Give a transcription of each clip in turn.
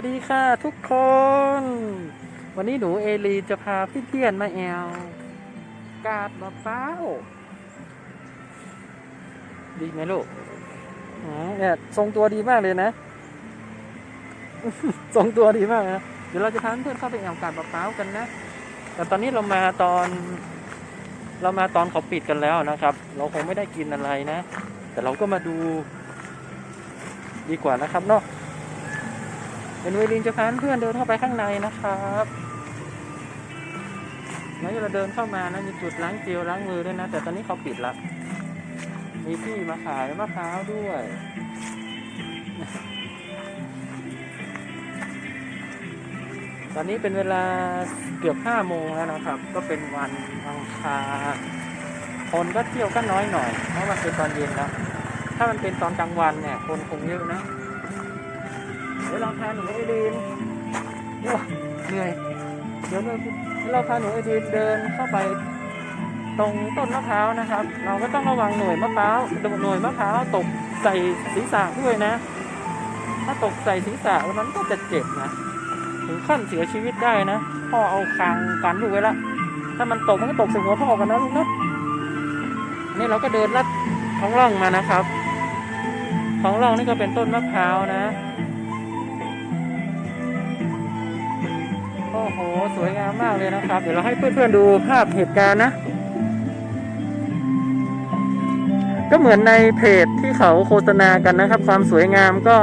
สวัสดีค่ะทุกคน วันนี้หนูเอลีจะพาพี่เพี้ยนมาแอว กาดมะพร้าวดีไหมลูกอ๋อเนี่ยทรงตัวดีมากเลยนะ ทรงตัวดีมากนะ เดี๋ยวเราจะพาเพื่อนเข้าไปแอวกาดมะพร้าวกันนะ แต่ตอนนี้เรามาตอน เรามาตอนเขาปิดกันแล้วนะครับ เราคงไม่ได้กินอะไรนะ แต่เราก็มาดู ดีกว่านะครับเนาะ เป็นเวลินจะพาเพื่อนเดินเข้าไปข้างในนะครับแล้วเราเดินเข้ามานะมีจุดล้างเจลล้างมือด้วยนะ แต่ตอนนี้เขาปิดละมีที่มาขายมะพร้าวด้วยตอนนี้เป็นเวลาเกือบห้าโมงแล้วนะครับ ก็เป็นวันอังคารคนก็เที่ยวก็น้อยหน่อย เพราะมันเป็นตอนเย็นแล้ว ถ้ามันเป็นตอนกลางวันเนี่ย คนคงเยอะนะ เดี๋ยวเราพาหนูไอรีนเหนื่อย เดี๋ยวเราพาหนูไอรีนเดินเข้าไปตรงต้นมะพร้าวนะครับ เราก็ต้องระวังหน่วยมะพร้าวหน่วยมะพร้าวตกใส่ศีรษะด้วยนะ ถ้าตกใส่ศีรษะวันนั้นก็จะเจ็บนะถึงขั้นเสียชีวิตได้นะพ่อเอาคางกันลูไว้ละถ้ามันตกมันก็ตกใส่หัวพ่อกันนะลูกนะนี่เราก็เดินลัดท้องร่องมานะครับท้องร่องนี่ก็เป็นต้นมะพร้าวนะ อ้โห สวยงามมากเลยนะครับ เดี๋ยวเราให้เพื่อนๆดูภาพเหตุการณ์นะ ก็เหมือนในเพจที่เขาโฆษณากันนะครับ ความสวยงามก็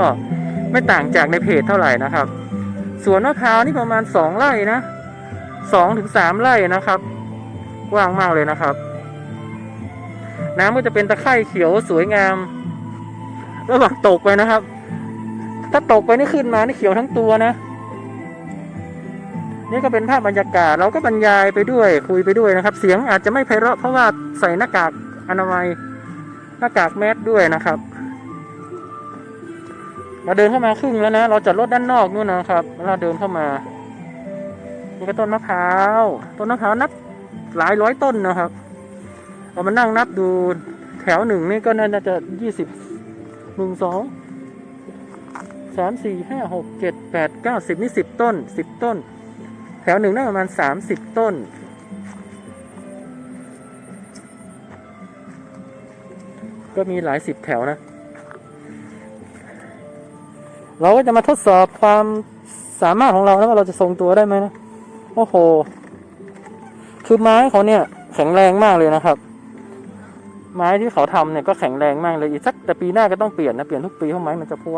ไม่ต่างจากในเพจเท่าไหร่นะครับ สวนมะพร้าวนี่ประมาณสองไร่นะสองถึงสามไร่นะครับ กว้างมากเลยนะครับ น้ำก็จะเป็นตะไคร่เขียวสวยงาม ระหว่างตกไปนะครับ ถ้าตกไปนี่ขึ้นมานี่เขียวทั้งตัวนะ นี่ก็เป็นภาพบรรยากาศเราก็บรรยายไปด้วยคุยไปด้วยนะครับ เสียงอาจจะไม่ไพเราะเพราะว่าใส่หน้ากากอนามัยหน้ากากแมสด้วยนะครับเราเดินเข้ามาครึ่งแล้วนะ เราจอดรถด้านนอกนู่นนะครับแล้วเราเดินเข้ามานี่ก็ต้นมะพร้าวต้นมะพร้าวนับหลายร้อยต้นนะครับเรามานั่งนับดูแถวหนึ่งนี่ก็น่าจะยี่สิบหนึ่งสองสามสี่ห้าหกเจ็ดแปดเก้าสิบนี่สิบต้นสิบต้น แถวหนึ่งน่าประมาณสามสิบต้น ก็มีหลายสิบแถวนะ เราก็จะมาทดสอบความสามารถของเราแล้วว่าเราจะทรงตัวได้ไหมนะ โอ้โห คือไม้เขาเนี่ย แข็งแรงมากเลยนะครับ ไม้ที่เขาทำเนี่ยก็แข็งแรงมากเลยอีกสักแต่ปีหน้าก็ต้องเปลี่ยนนะเปลี่ยนทุกปีเพราะไม้มันจะพัว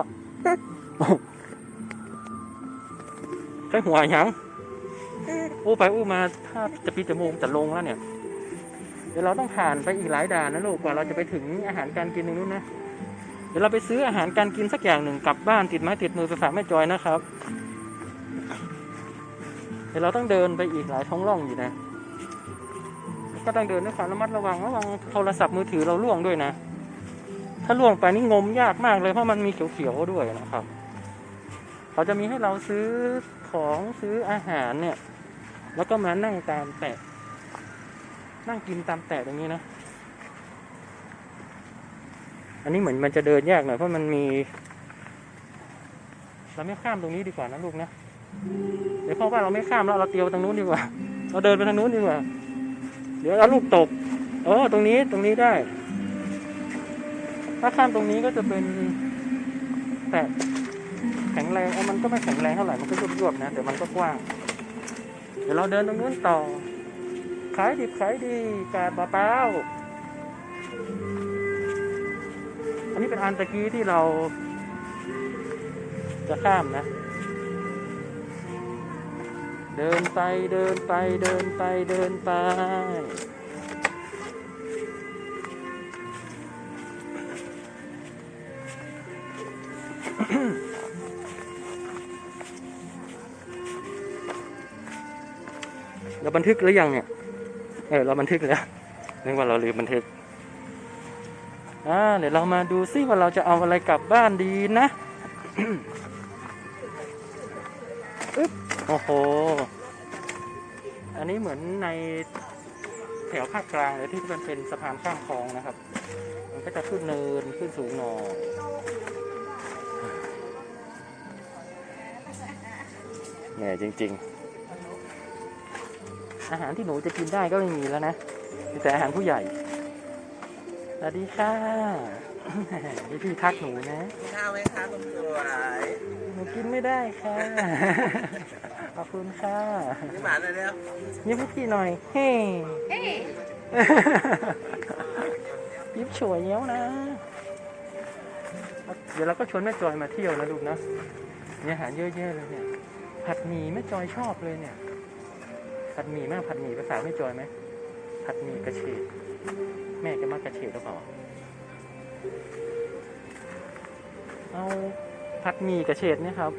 ใช้หัวยัง อู้ไปอู้มาถ้าจะปีจมูกจะลงแล้วเนี่ย เดี๋ยวเราต้องผ่านไปอีกหลายด่านนะลูกกว่าเราจะไปถึงอาหารการกินตรงนู้นนะ เดี๋ยวเราไปซื้ออาหารการกินสักอย่างหนึ่งกลับบ้านติดไม้ติดมือไปฝากแม่จอยนะครับ เดี๋ยวเราต้องเดินไปอีกหลายท้องร่องอยู่นะ ก็ต้องเดินด้วยความระมัดระวังระวังโทรศัพท์มือถือเราล่วงด้วยนะ ถ้าล่วงไปนี่งมยากมากเลยเพราะมันมีเขียวๆด้วยนะครับ เขาจะมีให้เราซื้อของซื้ออาหารเนี่ย แล้วก็มานั่งตามแตะ นั่งกินตามแตะตรงนี้นะ อันนี้เหมือนมันจะเดินยากหน่อยเพราะมันมี เราไม่ข้ามตรงนี้ดีกว่านะลูกนะ เดี๋ยวพ่อว่าเราไม่ข้ามแล้วเราเตียวตรงนู้นดีกว่า เราเดินไปทางนู้นดีกว่า เดี๋ยวเราลูกตก เออตรงนี้ตรงนี้ได้ ถ้าข้ามตรงนี้ก็จะเป็นแตะแข็งแรงเออมันก็ไม่แข็งแรงเท่าไหร่ มันก็ยวบๆนะแต่มันก็กว้าง ดี๋ยวเราเดินตรงนู้นต่อ ขายดิบขายดีกาดมะพร้าวอันนี้เป็นอันตะกี้ที่เรา จะข้ามนะ เดินไปเดินไปเดินไปเดินไป เราบันทึกหรือยังเนี่ย เออเราบันทึกแล้วนึกว่าเราลืมบันทึกอ่าเดี๋ยวเรามาดูซิว่าเราจะเอาอะไรกลับบ้านดีนะอึ๊บโอ้โห อันนี้เหมือนในแถวภาคกลางเลยที่มันเป็นสะพานข้ามคลองนะครับ มันก็จะขึ้นเนินขึ้นสูงหน่อยเหนื่อยจริง ๆ อาหารที่หนูจะกินได้ก็ไม่มีแล้วนะมีแต่อาหารผู้ใหญ่สวัสดีค่ะพี่พี่ทักหนูนะข้าวไหมคะคุณสวยหนูกินไม่ได้ค่ะขอบคุณค่ะนี่หมาเลยเนี่ยยิ้มให้พี่หน่อยเฮ้ยิ้มสวยเนี้ยวนะ เดี๋ยวเราก็ชวนแม่จอยมาเที่ยวนะลูกนะมีอาหารเยอะแยะเลยเนี่ย ผัดหมี่แม่จอยชอบเลยเนี่ย ผัดหมี่แม่ผัดหมี่ภาษาแม่จอยไหมผัดหมี่กระเฉดแม่จะมากระเฉดหรือเปล่า เอาผัดหมี่กระเฉดเนี่ยครับ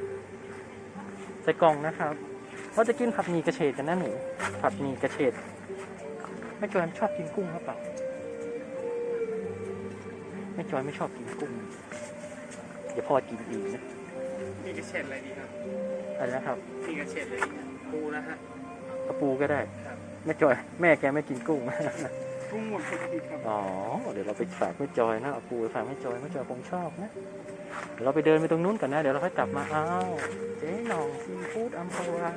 ใส่กล่องนะครับเราจะกินผัดหมี่กระเฉดกันนะหนูผัดหมี่กระเฉดแม่จอยชอบกินกุ้งหรือเปล่าแม่จอยไม่ชอบกินกุ้งเดี๋ยวพ่อกินอีกนะมีกระเฉดอะไรดีครับอะไรนะครับมีกระเฉดเลยปูนะฮะ กระปูก็ได้ครับแม่จอย แม่แกไม่กินกุ้งกุ้งหมดพอดีครับอ๋อเดี๋ยวเราไปฝากแม่จอยนะเอาปูไปฝากแม่จอยแม่จอยคงชอบนะเดี๋ยวเราไปเดินไปตรงนู้นก่อนนะเดี๋ยวเราค่อยกลับมาอ้าวเจ๊หน่องซีฟู้ดอัมพวา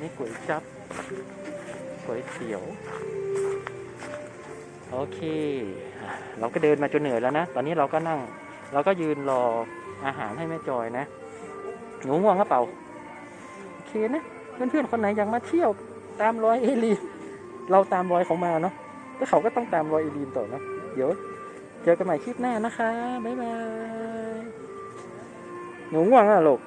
นี่ก๋วยจับก๋วยเตี๋ยวโอเคอะเราก็เดินมาจนเหนื่อยแล้วนะ ตอนนี้เราก็นั่ง เราก็ยืนรออาหารให้แม่จอยนะ หนูง่วงหรือเปล่าโอเคนะ เพื่อนๆคนไหนอยากมาเที่ยวตามรอยเอลีนเราตามรอยเขามาเนาะแล้วเขาก็ต้องตามรอยเอลีนต่อเนาะเดี๋ยวเจอกันใหม่คลิปหน้านะคะบ๊ายบายหนูง่วงอะลูก